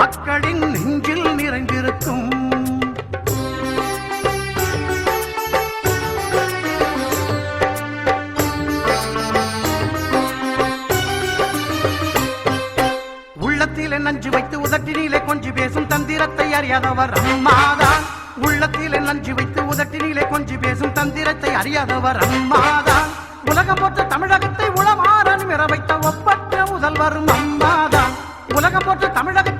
மக்களின் நெஞ்சில் நிறைந்திருக்கும். உள்ளத்திலே நஞ்சு வைத்து உதட்டினிலே கொஞ்சி பேசும் தந்திரத்தை அறியாதவர் அம்மாதான் உள்ளத்திலே நஞ்சு வைத்து உதட்டினிலே கொஞ்சி பேசும் தந்திரத்தை அறியாதவர் அம்மாதான் உலகம் போற்ற தமிழகத்தை உளமாறன் மிற வைத்த ஒப்பற்ற முதல்வரும் அம்மாதான் உலகம் போற்ற தமிழகத்தை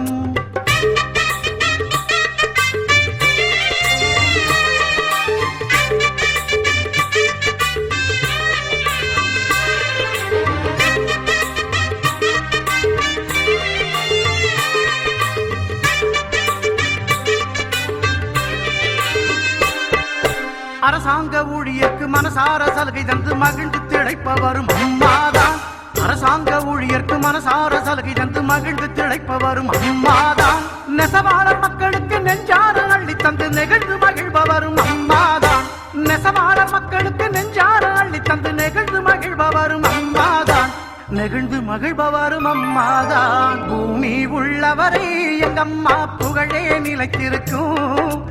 மனசார சலுகை தந்து மகிழ்ந்து திளைப்பவரும் அம்மாதான் அரசாங்க ஊழியர்க்கு மனசார சலுகை தந்து மகிழ்ந்து திளைப்பவரும் அம்மாதான் நெசவாள மக்களுக்கு நெஞ்சார அள்ளி தந்து நெகிழ்ந்து மகிழ்பவரும் அம்மாதான் நெசவாள மக்களுக்கு நெஞ்சார அள்ளி தந்து நெகிழ்ந்து மகிழ்பவரும் அம்மாதான் நெகிழ்ந்து மகிழ்பவரும் அம்மாதான் பூமி உள்ளவரை எங்கம்மா புகழே நிலைத்திருக்கும்.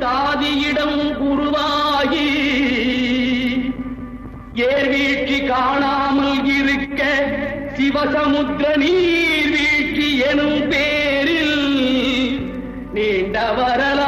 தாதியிடம் உருவாகி ஏர்வீழ்ச்சி காணாமல் இருக்க சிவசமுத்திர நீர் வீழ்ச்சி எனும் பேரில் நீண்ட வரலாறு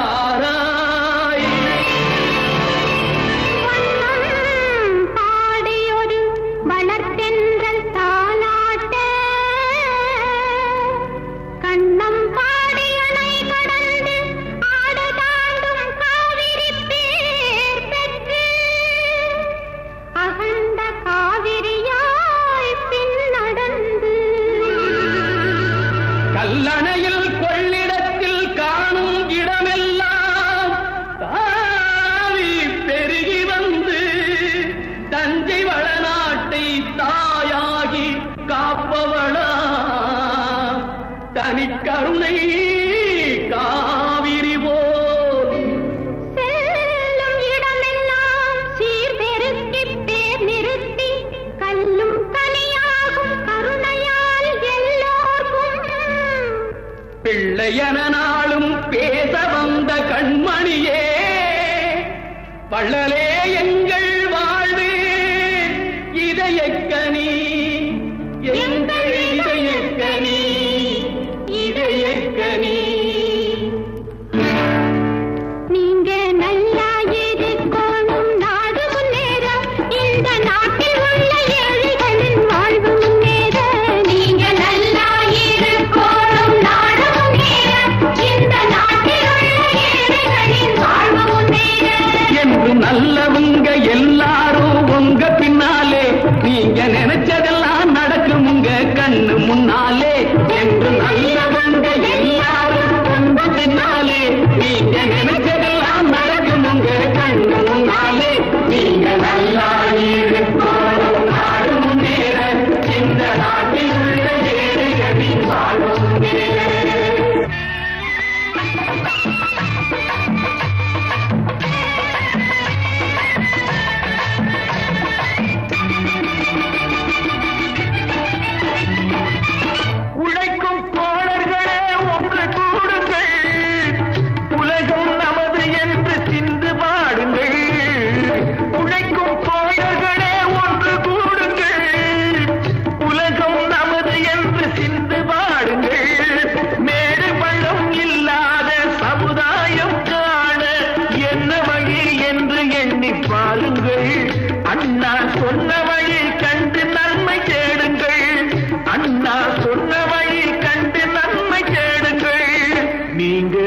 தனிக்கருணை காவிரி போல். செல்லும் இடமெல்லாம் சீர்பெருக்கி பேர் நிறுத்தி கல்லும் கனியாகும் கருணையால் எல்லோர்க்கும். பிள்ளையன நாளும் பேச வந்த கண்மணியே வள்ளலே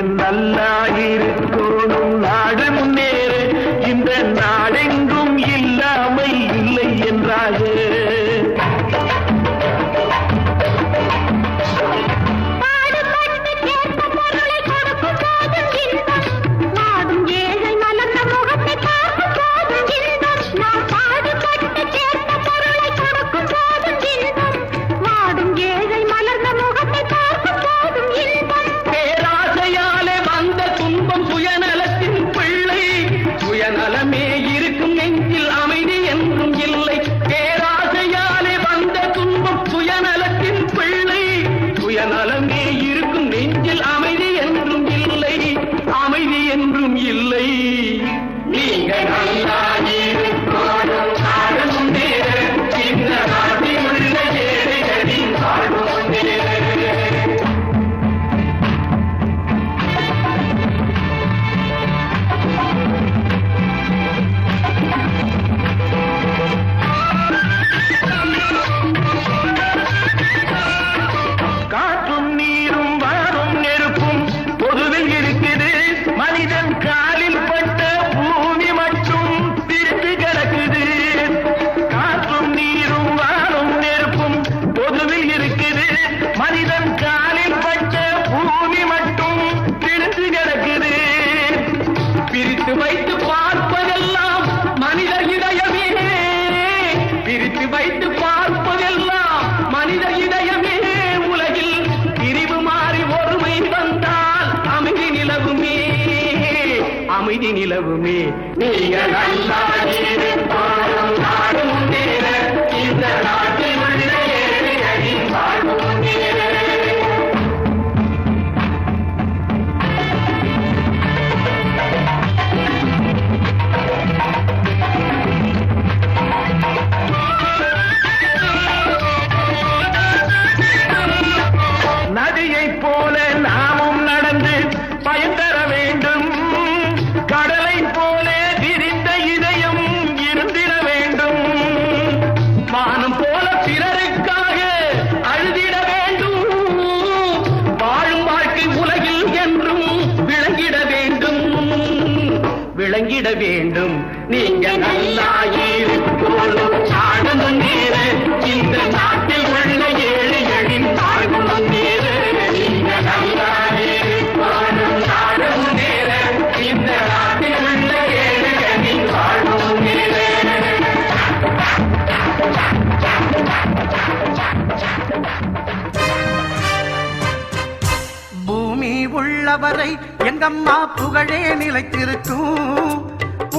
நல்லாயிரு. நிலவுமே. நீங்கள் நல்லா வேண்டும். நீங்க நல்லா இருக்கணும் நாடு முன்னேற இந்த நாட்டில் உள்ள ஏழைகளின் வாழ்வு முன்னேற நீங்க நல்லா இருக்கணும் நாடு முன்னேற இந்த நாட்டில் உள்ள ஏழைகளின் வாழ்வு முன்னேற பூமி உள்ளவரை எங்கம்மா புகழே நிலைத்திருக்கும்.